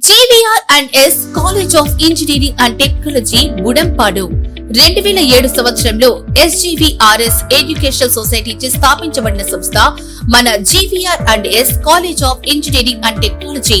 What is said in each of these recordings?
GVR and S college of engineering and technology Budampadu రెండు వేల ఏడు సంవత్సరంలో ఎస్జీవీఆర్ఎస్ ఎడ్యుకేషనల్ సొసైటీ స్థాపించబడిన సంస్థ మన GVR and S college of engineering and technology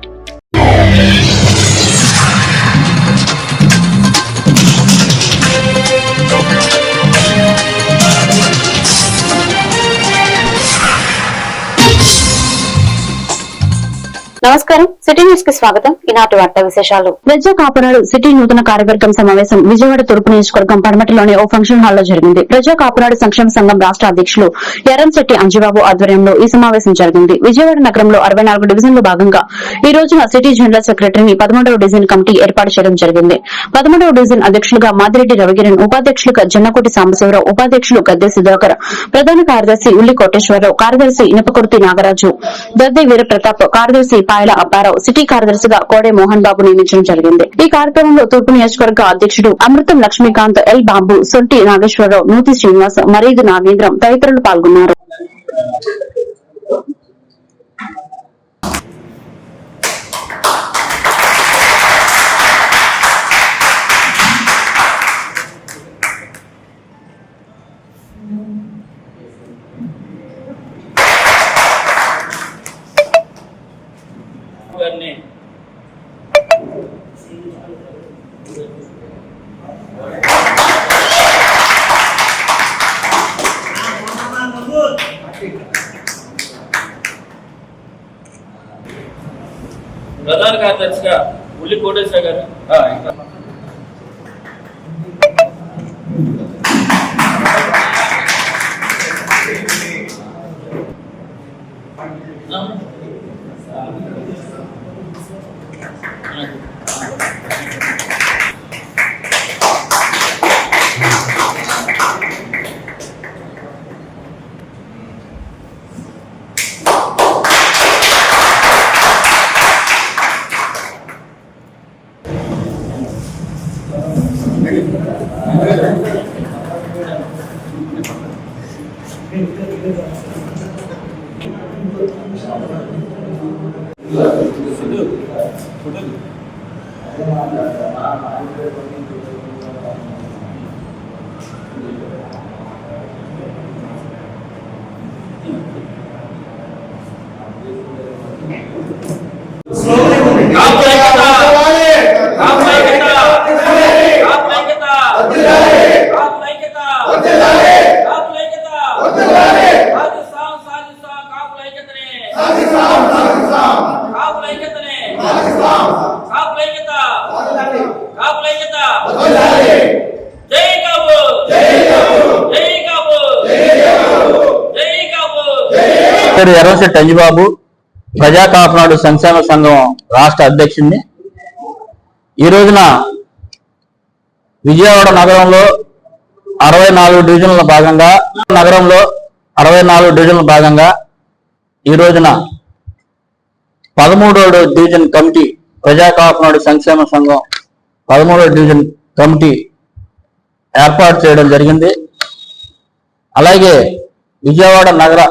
నమస్కారం. సిటీ న్యూస్కి స్వాగతం. ఈనాటి వార్త విశేషాలు. ప్రజా కాపురాలు సిటీ నూతన కార్యవర్గం సమావేశం విజయవాడ తూర్పు నియోజకవర్గం పడమటిలోని ఓ ఫంక్షన్ హాల్లో జరిగింది. ప్రజా కాపురాడు సంక్షేమ సంఘం రాష్ట అధ్యక్షులు ఎర్రంశెట్టి అంజబాబు ఆధ్వర్యంలో ఈ సమావేశం జరిగింది. విజయవాడ నగరంలో అరవై నాలుగు డివిజన్లు భాగంగా ఈ రోజున సిటీ జనరల్ సెక్రటరీని పదమూడవ డివిజన్ కమిటీ ఏర్పాటు చేయడం జరిగింది. పదమూడవ డివిజన్ అధ్యక్షులుగా మాదిరెడ్డి రవికిరణ్ ఉపాధ్యక్షులుగా జన్నకోటి సాంబశివరావు ఉపాధ్యక్షులు గద్దె సుధాకర్ ప్రధాన కార్యదర్శి ఉల్లి కోటేశ్వరరావు కార్యదర్శి ఇనపకుర్తి నాగరాజు దద్దె వీరప్రతాప్ కార్యదర్శి పాయల అప్పారావు సిటీ కార్యదర్శిగా కోడే మోహన్ బాబు నియమించడం జరిగింది. ఈ కార్యక్రమంలో తూర్పు నియోజకవర్గ అధ్యక్షుడు అమృతం లక్ష్మీకాంత్ ఎల్ బాబు సొంటి నాగేశ్వరరావు నూతి శ్రీనివాస్ మరీదు నాగేంద్రం తదితరులు పాల్గొన్నారు. పేరు ఎర్రశెట్టి అంజిబాబు ప్రజా కాపునాడు సంక్షేమ సంఘం రాష్ట్ర అధ్యక్షుడిని ఈ రోజున విజయవాడ నగరంలో అరవై నాలుగు డివిజన్ల భాగంగా నగరంలో అరవై నాలుగు డివిజన్ల భాగంగా ఈ రోజున పదమూడో డివిజన్ కమిటీ ప్రజా కాపునాడు సంక్షేమ సంఘం పదమూడో డివిజన్ కమిటీ ఏర్పాటు చేయడం జరిగింది. అలాగే విజయవాడ నగర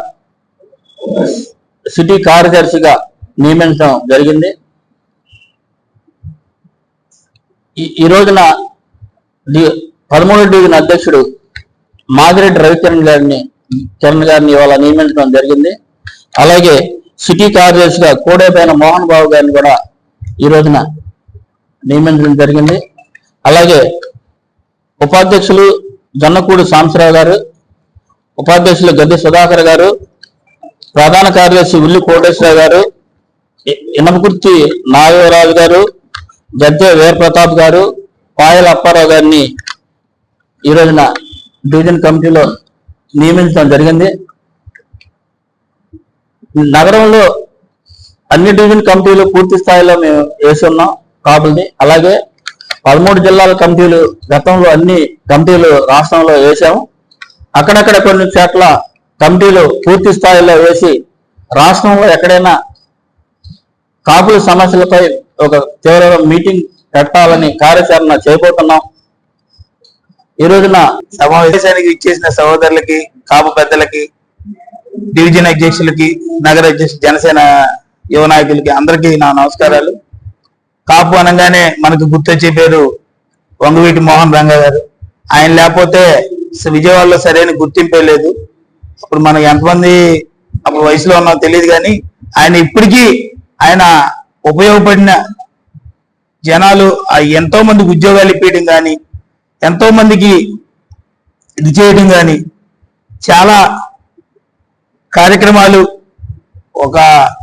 సిటీ కార్యదర్శిగా నియమించడం జరిగింది. ఈ- రోజున డి- పదమూడు డివిజన్ అధ్యక్షుడు మాదిరెడ్డి రవికిరణ్ గారిని కిరణ్ గారిని ఇవాళ నియమించడం జరిగింది. అలాగే సిటీ కార్యదర్శిగా కోడేపైన మోహన్ బాబు గారిని కూడా ఈ రోజున నియమించడం జరిగింది. అలాగే ఉపాధ్యక్షులు జొన్నకూడి సాంబశివరావు గారు ఉపాధ్యక్షులు గద్దె సుధాకర్ గారు ప్రధాన కార్యదర్శి ఉల్లి కోటేశ్వరరావు గారు ఇనపకుర్తి ఇనమకుర్తి నాగరాజు గారు గద్దె వీరప్రతాప్ గారు పాయల అప్పారావు గారిని ఈ రోజున డివిజన్ కమిటీలో నియమించడం జరిగింది. నగరంలో అన్ని డివిజన్ కమిటీలు పూర్తి స్థాయిలో మేము వేసి ఉన్నాం కాపుల్ని అలాగే పదమూడు జిల్లాల కమిటీలు గతంలో అన్ని కమిటీలు రాష్ట్రంలో వేసాము. అక్కడక్కడ కొన్ని చోట్ల కమిటీలు పూర్తి స్థాయిలో వేసి రాష్ట్రంలో ఎక్కడైనా కాపుల సమస్యలపై ఒక తీవ్రమైన మీటింగ్ పెట్టాలని కార్యాచరణ చేయబోతున్నాం ఈ రోజున సమావేశానికి ఇచ్చేసిన సహోదరులకి కాపు పెద్దలకి డివిజన్ అధ్యక్షులకి నగర అధ్యక్షులు జనసేన యువ నాయకులకి అందరికీ నా నమస్కారాలు. కాపు అనగానే మనకు గుర్తొచ్చే పేరు వంగవీటి మోహన్ రంగ గారు. ఆయన లేకపోతే విజయవాడలో సరైన గుర్తింపే లేదు. అప్పుడు మనకి ఎంతమంది అప్పుడు వయసులో ఉన్నామో తెలియదు కానీ ఆయన ఇప్పటికీ ఆయన ఉపయోగపడిన జనాలు ఆ ఎంతో మందికి ఉద్యోగాలు ఇప్పించడం కానీ ఎంతో మందికి ఇది చేయడం కానీ చాలా కార్యక్రమాలు ఒక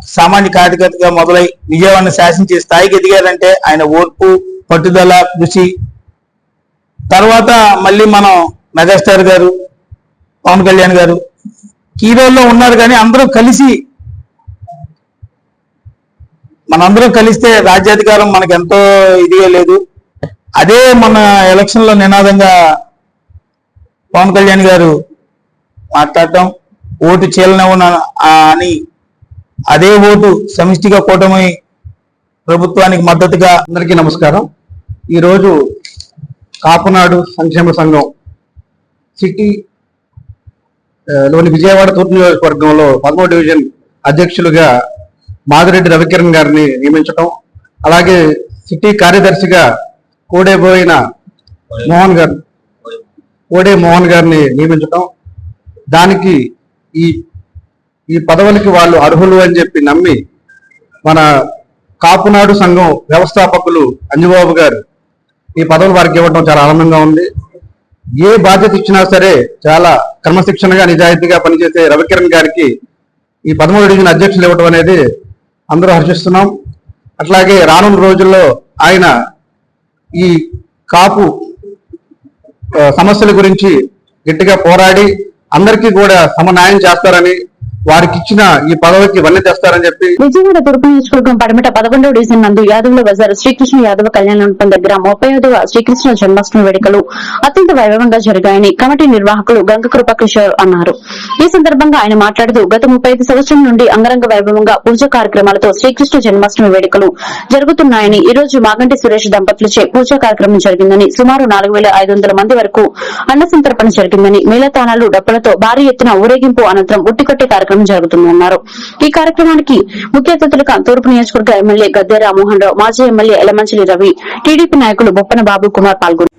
సామాన్య కార్యకర్తగా మొదలై విజయవాడను శాసించే స్థాయికి ఎదిగారంటే ఆయన ఓర్పు పట్టుదల కృషి. తర్వాత మళ్ళీ మనం మెగాస్టార్ గారు పవన్ కళ్యాణ్ గారు కీరోల్లో ఉన్నారు కానీ అందరూ కలిసి మనందరం కలిస్తే రాజ్యాధికారం మనకు ఎంతో ఇదిగా లేదు. అదే మన ఎలక్షన్లో నినాదంగా పవన్ కళ్యాణ్ గారు మాట్లాడటం ఓటు చీలనివ్వన అని అదే ఓటు సమిష్టిగా కూటమి ప్రభుత్వానికి మద్దతుగా అందరికీ నమస్కారం. ఈరోజు కాపునాడు సంక్షేమ సంఘం సిటీ లోని విజయవాడ తూర్పు నియోజకవర్గంలో పదమూడు డివిజన్ అధ్యక్షులుగా మాదిరెడ్డి రవికిరణ్ గారిని నియమించటం అలాగే సిటీ కార్యదర్శిగా కోడేబోయిన మోహన్ గారు కోడే మోహన్ గారిని నియమించటం. దానికి ఈ ఈ పదవులకి వాళ్ళు అర్హులు అని చెప్పి నమ్మి మన కాపునాడు సంఘం వ్యవస్థాపకులు అంజుబాబు గారు ఈ పదవులు వారికి ఇవ్వడం చాలా ఆనందంగా ఉంది. ఏ బాధ్యత ఇచ్చినా సరే చాలా క్రమశిక్షణగా నిజాయితీగా పనిచేసే రవికిరణ్ గారికి ఈ పదమూడు డివిజన్ అధ్యక్షులు ఇవ్వడం అనేది అందరూ హర్షిస్తున్నాం. అట్లాగే రానున్న రోజుల్లో ఆయన ఈ కాపు సమస్యల గురించి గట్టిగా పోరాడి అందరికీ కూడా సమన్యాయం చేస్తారని వారికి ఇచ్చిన ఈ పదవికి ఇవన్నీ తెస్తారని చెప్పి విజయవాడ తూర్పు నియోజకవర్గం పడమట పదకొండవ డివిజన్ నందు యాదవుల బజార్ శ్రీకృష్ణ యాదవ కళ్యాణ దగ్గర ముప్పై ఐదవ శ్రీకృష్ణ జన్మాష్టమి వేడుకలు అత్యంత వైభవంగా జరిగాయని కమిటీ నిర్వాహకులు గంగ కృప కిషోర్ అన్నారు. ఈ సందర్భంగా ఆయన మాట్లాడుతూ గత ముప్పై ఐదు సంవత్సరం నుండి అంగరంగ వైభవంగా పూజ కార్యక్రమాలతో శ్రీకృష్ణ జన్మాష్టమి వేడుకలు జరుగుతున్నాయని ఈ రోజు మాగంటి సురేష్ దంపతులచే పూజా కార్యక్రమం జరిగిందని సుమారు నాలుగు వేల ఐదు వందల మంది వరకు అన్న సంతర్పణ జరిగిందని మేళతాళాలు డప్పులతో భారీ ఎత్తున ఊరేగింపు అనంతరం ఉట్టికట్టే కార్యక్రమం జరుగుతుందన్నారు. ఈ కార్యక్రమానికి ముఖ్య అతిథులుగా తూర్పు నియోజకవర్గ ఎమ్మెల్యే గద్దె రామ్మోహన్ రావు మాజీ ఎమ్మెల్యే ఎలమంచిలి రవి టీడీపీ నాయకులు బొప్పన బాబు కుమార్ పాల్గొన్నారు.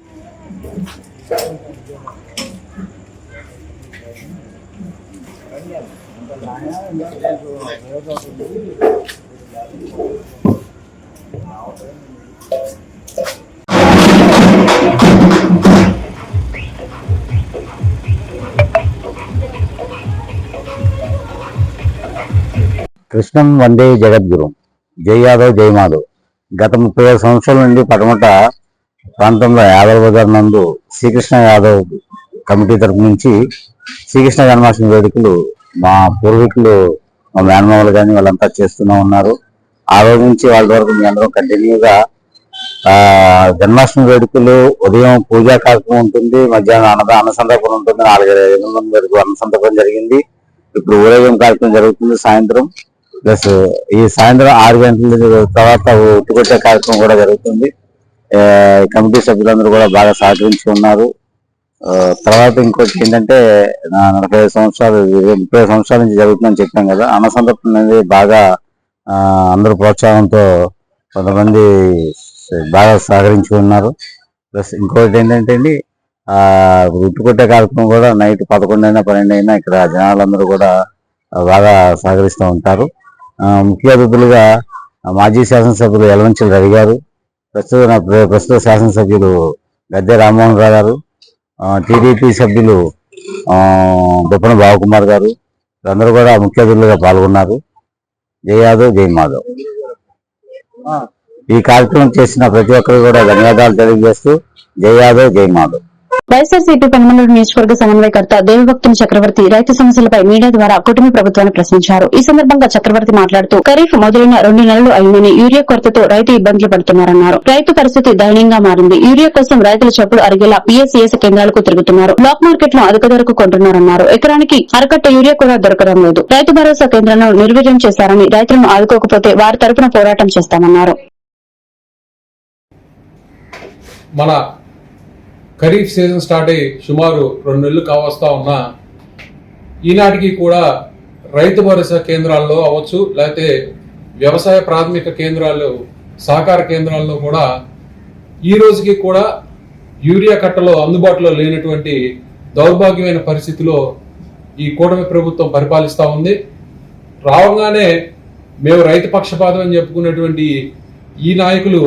కృష్ణం వందే జగద్గురు. జై యాదవ్ జై మాధవ్. గత ముప్పై ఐదు సంవత్సరాల నుండి పటమట ప్రాంతంలో యాదవ్ బజార్ నందు శ్రీకృష్ణ యాదవ్ కమిటీ తరపు నుంచి శ్రీకృష్ణ జన్మాష్టమి వేడుకలు మా పూర్వీకులు మా మేనమామలు కానీ వాళ్ళంతా చేస్తూనే ఉన్నారు. ఆ రోజు నుంచి వాళ్ళ వరకు మీ అందరం కంటిన్యూగా జన్మాష్టమి వేడుకలు ఉదయం పూజా కార్యక్రమం ఉంటుంది మధ్యాహ్నం అన్నదా అన్న ఉంటుంది నాలుగైదు ఐదు మంది వరకు అన్న జరిగింది. ఇప్పుడు ఊరేగం కార్యక్రమం జరుగుతుంది సాయంత్రం. ప్లస్ ఈ సాయంత్రం ఆరు గంటల తర్వాత ఉట్టుకొట్టే కార్యక్రమం కూడా జరుగుతుంది. కమిటీ సభ్యులందరూ కూడా బాగా సహకరించుకున్నారు. తర్వాత ఇంకోటి ఏంటంటే నా నలభై ఐదు సంవత్సరాలు ముప్పై సంవత్సరాల నుంచి జరుగుతుందని చెప్పాం కదా అన్న సందర్భం అనేది బాగా ఆ, అందరూ ప్రోత్సాహంతో కొంతమంది బాగా సహకరించుకున్నారు. ప్లస్ ఇంకోటి ఏంటంటే అండి ఉట్టుకొట్టే కార్యక్రమం కూడా నైట్ పదకొండు అయినా పన్నెండు అయినా ఇక్కడ జనాలందరూ కూడా బాగా సహకరిస్తూ ఉంటారు. ముఖ్య అతిథులుగా మాజీ శాసనసభ్యులు యలమంచిల రవి గారు ప్రస్తుత ప్ర- ప్రస్తుత శాసనసభ్యులు గద్దె రామ్మోహన్ రావు గారు టీడీపీ సభ్యులు దుప్పన బావకుమార్ గారు అందరూ కూడా ముఖ్య అతిథులుగా పాల్గొన్నారు. జయాదవ్ యాదవ్ మాధవ్. ఈ కార్యక్రమం చేసిన ప్రతి ఒక్కరు కూడా ధన్యవాదాలు తెలియజేస్తూ జయాదవ్ యాదవ్ మాధవ్. వైఎస్ఆర్సీపీ పెనమలూరు నియోజకవర్గ సమన్వయకర్త దేవభక్తుని చక్రవర్తి రైతు సమస్యలపై మీడియా ద్వారా కుటుంబ ప్రభుత్వాన్ని ప్రశ్నించారు. ఈ సందర్భంగా చక్రవర్తి మాట్లాడుతూ ఖరీఫ్ మొదలైన రెండు నెలలు అయిందని యూరియా కొరతతో రైతు ఇబ్బందులు పడుతున్నారన్నారు. రైతు పరిస్థితి దయనీయంగా మారింది. యూరియా కోసం రైతుల చెప్పులు అరిగేలా పీఎస్సీఎస్ కేంద్రాలకు తిరుగుతున్నారు. బ్లాక్ మార్కెట్లో అధిక ధరకు కొంటున్నారన్నారు. ఎకరానికి అరకట్ట యూరియా కూడా దొరకడం లేదు. రైతు భరోసా కేంద్రాలను నిర్వీర్యం చేశారని రైతులను ఆదుకోకపోతే వారి తరపున పోరాటం చేస్తామన్నారు. మన ఖరీఫ్ సీజన్ స్టార్ట్ అయ్యి సుమారు రెండు నెలలు కావస్తా ఉన్నా ఈనాటికి కూడా రైతు భరోసా కేంద్రాల్లో అవ్వచ్చు లేకపోతే వ్యవసాయ ప్రాథమిక కేంద్రాలు సహకార కేంద్రాల్లో కూడా ఈ రోజుకి కూడా యూరియా కట్టలో అందుబాటులో లేనటువంటి దౌర్భాగ్యమైన పరిస్థితిలో ఈ కూటమి ప్రభుత్వం పరిపాలిస్తూ ఉంది. రావగానే మేము రైతు పక్షపాతం అని చెప్పుకున్నటువంటి ఈ నాయకులు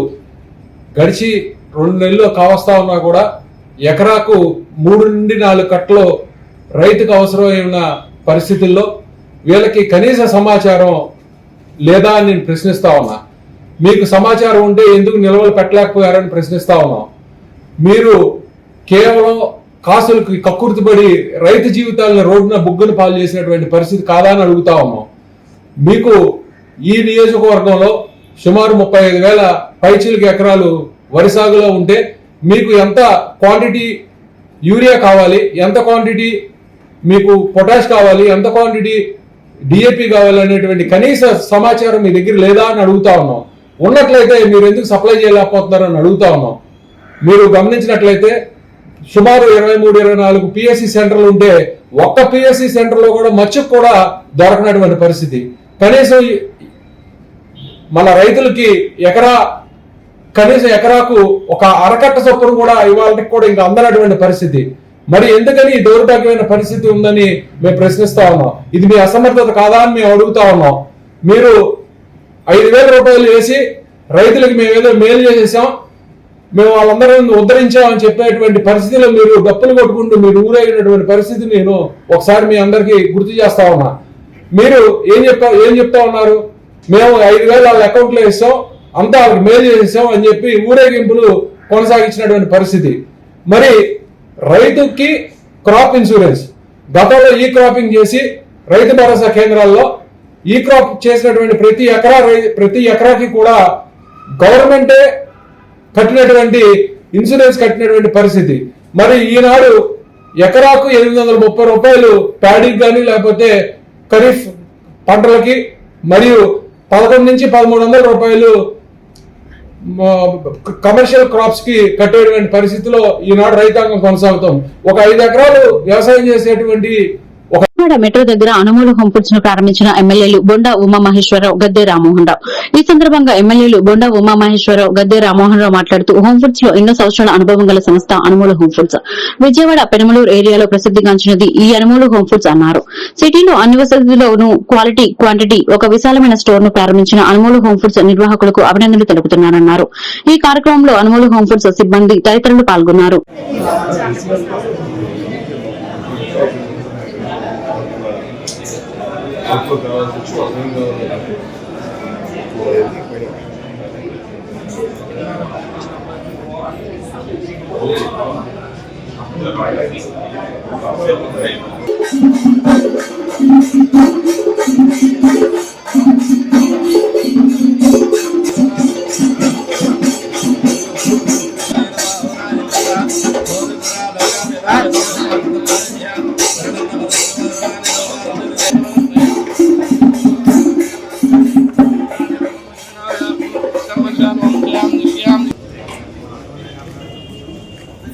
గడిచి రెండు నెలల్లో కావస్తా ఉన్నా కూడా ఎకరాకు మూడు నుండి నాలుగు కట్టలు రైతుకు అవసరమైన పరిస్థితుల్లో వీళ్ళకి కనీస సమాచారం లేదా అని నేను ప్రశ్నిస్తా ఉన్నా. మీకు సమాచారం ఉంటే ఎందుకు నిల్వలు పెట్టలేకపోయారని ప్రశ్నిస్తా ఉన్నాం. మీరు కేవలం కాసులకి కక్కుర్తిపడి రైతు జీవితాలను రోడ్డున బుగ్గను పాలు చేసినటువంటి పరిస్థితి కాదా అని అడుగుతా ఉన్నాం. మీకు ఈ నియోజకవర్గంలో సుమారు ముప్పై ఐదు వేల పైచీలకి ఎకరాలు వరి సాగులో ఉంటే మీకు ఎంత క్వాంటిటీ యూరియా కావాలి ఎంత క్వాంటిటీ మీకు పొటాష్ కావాలి ఎంత క్వాంటిటీ డిఏపి కావాలి అనేటువంటి కనీస సమాచారం మీ దగ్గర లేదా అని అడుగుతా ఉన్నాం. ఉన్నట్లయితే మీరు ఎందుకు సప్లై చేయలేకపోతున్నారు అని అడుగుతా ఉన్నాం. మీరు గమనించినట్లయితే సుమారు ఇరవై మూడు ఇరవై నాలుగు పిఎస్సి సెంటర్లు ఉంటే ఒక్క పిఎస్సి సెంటర్లో కూడా మచ్చుకు కూడా దొరకనటువంటి పరిస్థితి. కనీసం మన రైతులకి ఎకరా కనీసం ఎకరాకు ఒక అరకట్ట చొప్పున కూడా ఇవాళకి కూడా ఇంకా అందనటువంటి పరిస్థితి. మరి ఎందుకని ఈ దౌర్భాగ్యమైన పరిస్థితి ఉందని మేము ప్రశ్నిస్తా ఉన్నాం. ఇది మీ అసమర్థత కాదా అని మేము అడుగుతా ఉన్నాం. మీరు ఐదు వేల రూపాయలు వేసి రైతులకు మేము ఏదో మేలు చేసేసాం. మేము వాళ్ళందరం ఉద్ధరించామని చెప్పేటువంటి పరిస్థితిలో మీరు గప్పులు కొట్టుకుంటూ మీరు ఊరేగినటువంటి పరిస్థితి నేను ఒకసారి మీ అందరికీ గుర్తు చేస్తా ఉన్నా. మీరు ఏం చెప్తా ఏం చెప్తా ఉన్నారు? మేము ఐదు వేలు వాళ్ళ అకౌంట్లో ఇస్తాం అంతా వాళ్ళకి మేలు చేసేసాం అని చెప్పి ఊరేగింపులు కొనసాగించినటువంటి పరిస్థితి. మరి రైతుకి క్రాప్ ఇన్సూరెన్స్. గతంలో ఈ క్రాపింగ్ చేసి రైతు భరోసా కేంద్రాల్లో ఈ క్రాప్ చేసినటువంటి ప్రతి ఎకరా రై- ప్రతి ఎకరాకి కూడా గవర్నమెంటే కట్టినటువంటి ఇన్సూరెన్స్ కట్టినటువంటి పరిస్థితి. మరి ఈనాడు ఎకరాకు ఎనిమిది వందల ముప్పై రూపాయలు ప్యాడీకి కానీ లేకపోతే ఖరీఫ్ పంటలకి మరియు పదకొండు నుంచి పదమూడు వందల రూపాయలు కమర్షియల్ క్రాప్స్కి కట్టేటువంటి పరిస్థితిలో ఈనాడు రైతాంగం కొనసాగుతాం. ఒక ఐదు ఎకరాలు వ్యవసాయం చేసేటువంటి విజయవాడ మెట్రో దగ్గర అనుమూల హోమ్ ఫుడ్స్ను ప్రారంభించిన ఎమ్మెల్యేలు బొండా ఉమా మహేశ్వరరావు గద్దె రామ్మోహన్ రావు ఈ సందర్భంగా ఎమ్మెల్యేలు బొండా ఉమా మహేశ్వరరావు గద్దె రామ్మోహన్ రావు మాట్లాడుతూ హోమ్ ఫుడ్స్లో ఎన్నో సంవత్సరాల అనుభవం గల సంస్థ అనుమూల హోంఫుడ్స్ విజయవాడ పెనమలూరు ఏరియాలో ప్రసిద్ధిగాంచినది ఈ అనుమూల హోమ్ ఫుడ్స్ అన్నారు. సిటీలో అన్ని వసతుల్లోనూ క్వాలిటీ క్వాంటిటీ ఒక విశాలమైన స్టోర్ను ప్రారంభించిన అనుమూల హోమ్ ఫుడ్స్ నిర్వాహకులకు అభినందనలు తెలుపుతున్నారన్నారు. ఈ కార్యక్రమంలో అనుమూల హోమ్ ఫుడ్స్ సిబ్బంది తదితరులు పాల్గొన్నారు. Yeah.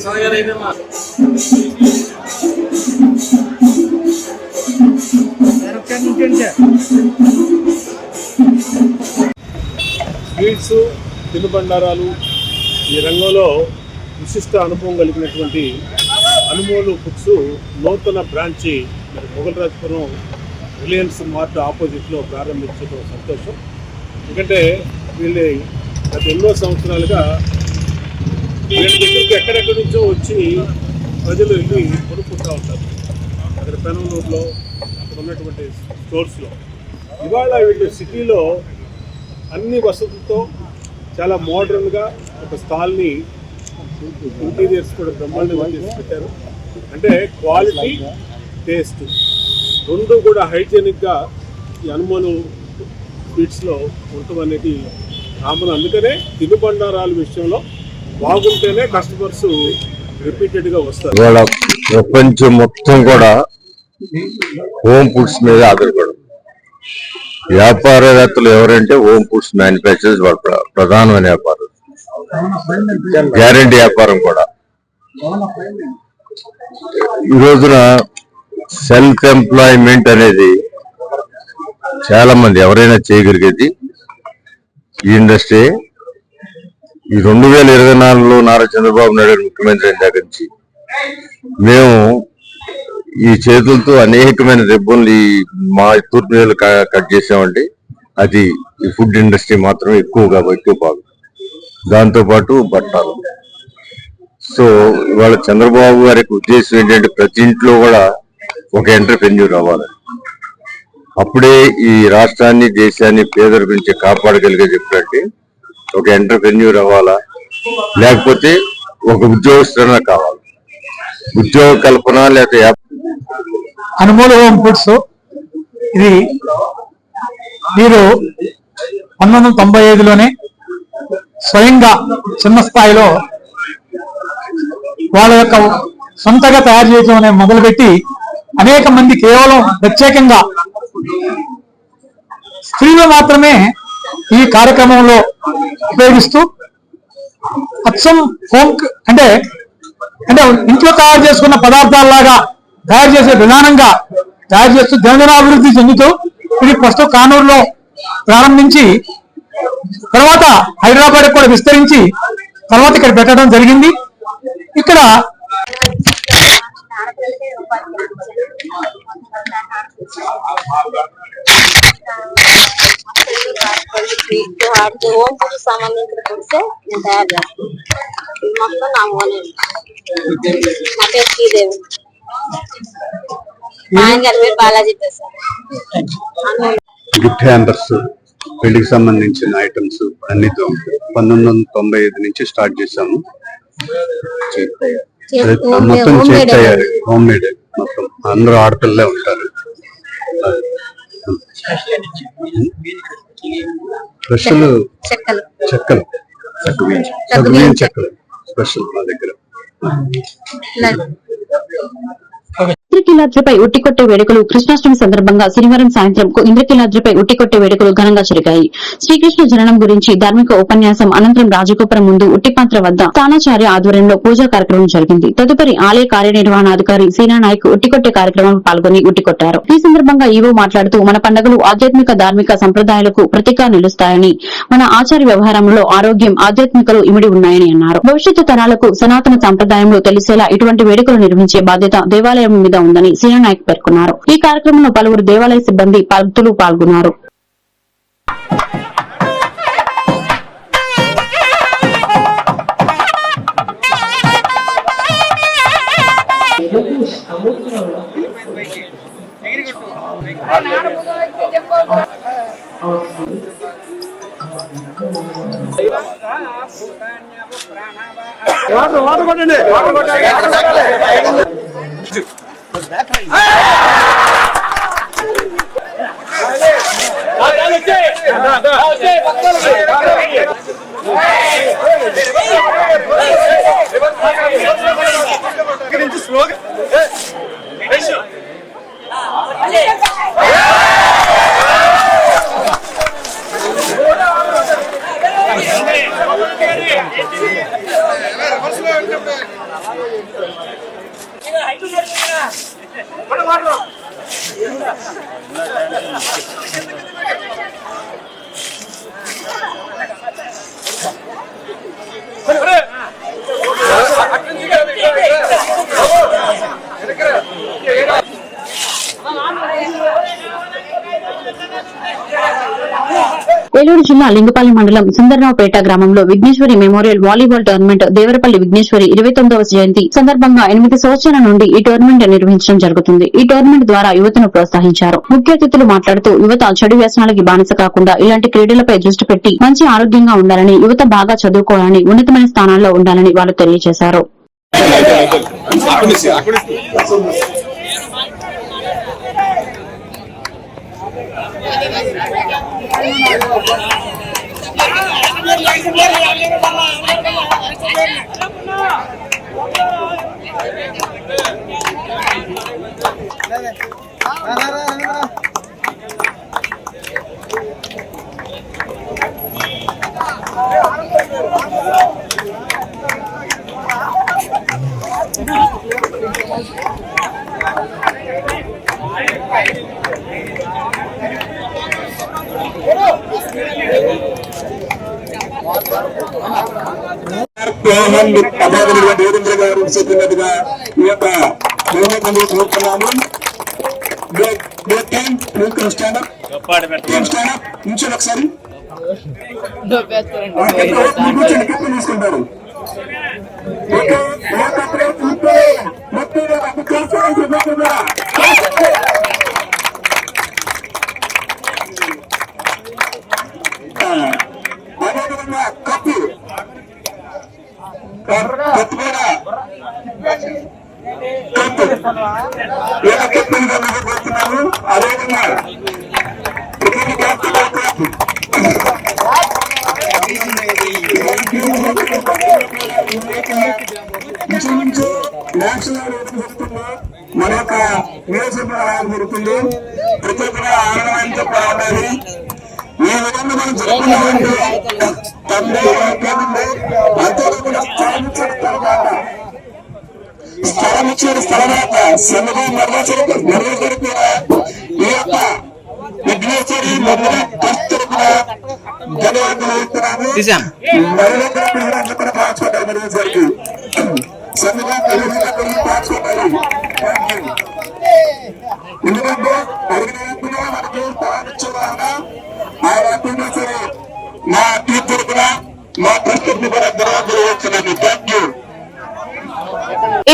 Selamat menikmati స్వీట్స్ తినుబండారాలు ఈ రంగంలో విశిష్ట అనుభవం కలిగినటువంటి అనుమోలు ఫుడ్స్ నూతన బ్రాంచి మరి మొగలరాజపురం రిలయన్స్ మార్ట్ ఆపోజిట్లో ప్రారంభించడం సంతోషం. ఎందుకంటే వీళ్ళు గత ఎన్నో సంవత్సరాలుగా వీళ్ళ దగ్గరికి ఎక్కడెక్కడి నుంచో వచ్చి ప్రజలు వెళ్ళి కొనుక్కుంటూ ఉంటారు. అక్కడ పెనంలూరులో ఉన్నటువంటి స్టోర్స్లో. ఇవాళ వీళ్ళు సిటీలో అన్ని వసతులతో చాలా మోడర్న్గా ఒక స్టాల్ని ఇంటీరియర్స్ కూడా బ్రహ్మాండంగా చేసి పెట్టారు. అంటే క్వాలిటీ టేస్ట్ రెండు కూడా హైజీనిక్గా ఈ అనుమానం స్వీట్స్లో ఉండటం అనేది కామన్. అందుకనే తినుబండారాల విషయంలో బాగుంటేనే కస్టమర్స్ రిపీటెడ్గా వస్తారు. ఇవాళ ప్రపంచం మొత్తం కూడా హోమ్ ఫుడ్స్ మీద ఆధారపడదు. వ్యాపారవేత్తలు ఎవరంటే హోమ్ ఫుడ్స్ మ్యానుఫ్యాక్చరర్స్ వాళ్ళ ప్రధానమైన వ్యాపారం. గ్యారంటీ వ్యాపారం కూడా. ఈ రోజున సెల్ఫ్ ఎంప్లాయ్మెంట్ అనేది చాలా మంది ఎవరైనా చేయగలిగేది ఈ ఇండస్ట్రీ ఈ రెండు వేల ఇరవై నాలుగులో నారా చంద్రబాబు నాయుడు ముఖ్యమంత్రి అయిన దగ్గర నుంచి మేము ఈ చేతులతో అనేకమైన రిబ్బన్లు ఈ మా తూర్పు నీళ్ళు కట్ చేసామంటే అది ఈ ఫుడ్ ఇండస్ట్రీ మాత్రం ఎక్కువగా ఎక్కువ భాగం దాంతోపాటు బట్టాలు బట్టలు. సో ఇవాళ చంద్రబాబు గారి ఉద్దేశం ఏంటంటే ప్రతి ఇంట్లో కూడా ఒక ఎంటర్ప్రెన్యూర్ అవ్వాలి అప్పుడే ఈ రాష్ట్రాన్ని దేశాన్ని పేదల గురించి కాపాడగలిగే చెప్పినట్టే ఒక ఎంటర్ప్రెన్యూర్ అవ్వాలా? లేకపోతే ఒక ఉద్యోగస్తున్నా కావాలి. ఉద్యోగ కల్పన లేకపోతే అనుమూల హోమ్ ఫుడ్స్. ఇది వీరు పంతొమ్మిది వందల తొంభై ఐదులోనే స్వయంగా చిన్న స్థాయిలో వాళ్ళ యొక్క సొంతగా తయారు చేయడం మొదలుపెట్టి అనేక మంది కేవలం ప్రత్యేకంగా స్త్రీలు మాత్రమే ఈ కార్యక్రమంలో ఉపయోగిస్తూ అచ్చం హోమ్ అంటే అంటే ఇంట్లో తయారు చేసుకున్న పదార్థాల్లాగా తయారు చేసే విధానంగా తయారు చేస్తూ అభివృద్ధి చెందుతూ ఇది ప్రస్తుతం కానూరులో ప్రారంభించి తర్వాత హైదరాబాద్ కూడా విస్తరించి తర్వాత ఇక్కడ పెట్టడం జరిగింది. ఇక్కడ వాటికి సంబంధించిన ఫుడ్స్ నేను తయారు చేస్తాను. ఇది మొత్తం నా ఓన్. నా పేరు శ్రీదేవి. గిఫ్ట్ హ్యాంబర్స్ పెళ్ళికి సంబంధించిన ఐటమ్స్ అన్నితో పంతొమ్మిది వందల తొంభై ఐదు నుంచి స్టార్ట్ చేశాము. మొత్తం చేతి తయారు హోమ్ మేడ్. మొత్తం అందరూ ఆడపిల్లలే ఉంటారు. స్పెషల్ చెక్కలు. చెక్కలు. చెక్కలు. స్పెషల్ మా దగ్గర. 要不要看看 ఇంద్రకీలాద్రిపై ఉట్టికొట్టే వేడుకలు కృష్ణాష్టమి సందర్భంగా శనివారం సాయంత్రం ఇంద్రకీలాద్రిపై ఉట్టికొట్టే వేడుకలు ఘనంగా జరిగాయి. శ్రీకృష్ణ జననం గురించి ధార్మిక ఉపన్యాసం అనంతరం రాజగోపురం ముందు ఉట్టిపాత్ర వద్ద స్థానాచార్య ఆధ్వర్యంలో పూజా కార్యక్రమం జరిగింది. తదుపరి ఆలయ కార్యనిర్వహణాధికారి సీనా నాయక్ ఉట్టికొట్టే కార్యక్రమంలో పాల్గొని ఉట్టికొట్టారు ఈ సందర్భంగా ఈవో మాట్లాడుతూ మన పండుగలు ఆధ్యాత్మిక ధార్మిక సంప్రదాయాలకు ప్రతిగా నిలుస్తాయని మన ఆచార వ్యవహారంలో ఆరోగ్యం ఆధ్యాత్మికలు ఇమిడి ఉన్నాయని అన్నారు. భవిష్యత్తు తరాలకు సనాతన సంప్రదాయంలో తెలిసేలా ఇటువంటి వేడుకలు నిర్వహించే బాధ్యత దేవాలయ కార్యాలయం మీద ఉందని సీనానాయక్ పేర్కొన్నారు. ఈ కార్యక్రమంలో పలువురు దేవాలయ సిబ్బంది భక్తులు పాల్గొన్నారు. వాటర్ వాటర్ కొట్టండి వాటర్ కొట్టండి. Was that crazy? స్లోగా Carlos. ఏలూరు జిల్లా లింగపాలెం మండలం సుందరరావుపేట గ్రామంలో Vighneswari memorial volleyball tournament Devarapalli Vighneswari ఇరవై తొమ్మిదవ జయంతి సందర్భంగా ఎనిమిది సంవత్సరాల నుండి ఈ టోర్నమెంట్ నిర్వహించడం జరుగుతుంది. ఈ టోర్నమెంట్ ద్వారా యువతను ప్రోత్సహించారు. ముఖ్య అతిథులు మాట్లాడుతూ యువత చెడు వ్యసనాలకి బానిస కాకుండా ఇలాంటి క్రీడలపై దృష్టి పెట్టి మంచి ఆరోగ్యంగా ఉండాలని యువత బాగా చదువుకోవాలని ఉన్నతమైన స్థానాల్లో ఉండాలని వారు తెలియజేశారు. ஐந்து பேர் ஐந்து பேர் ஐந்து பேர் అభ్యర్థులుగా దేవేంద్ర గారు చెప్పినట్టుగా ఈ యొక్క బహుమతులు కోరుతున్నాము. ఒకసారి. తీసుకుంటారు. ఇచ్చిన తర్వాత సన్నగా నిర్వచన నిర్వచన ఈ యొక్క విఘ్నేశ్వరి మొదల కస్తూరుగా ధన్యవాదాలు ఇస్తున్నాము మహిళలకు మహిళలకు కూడా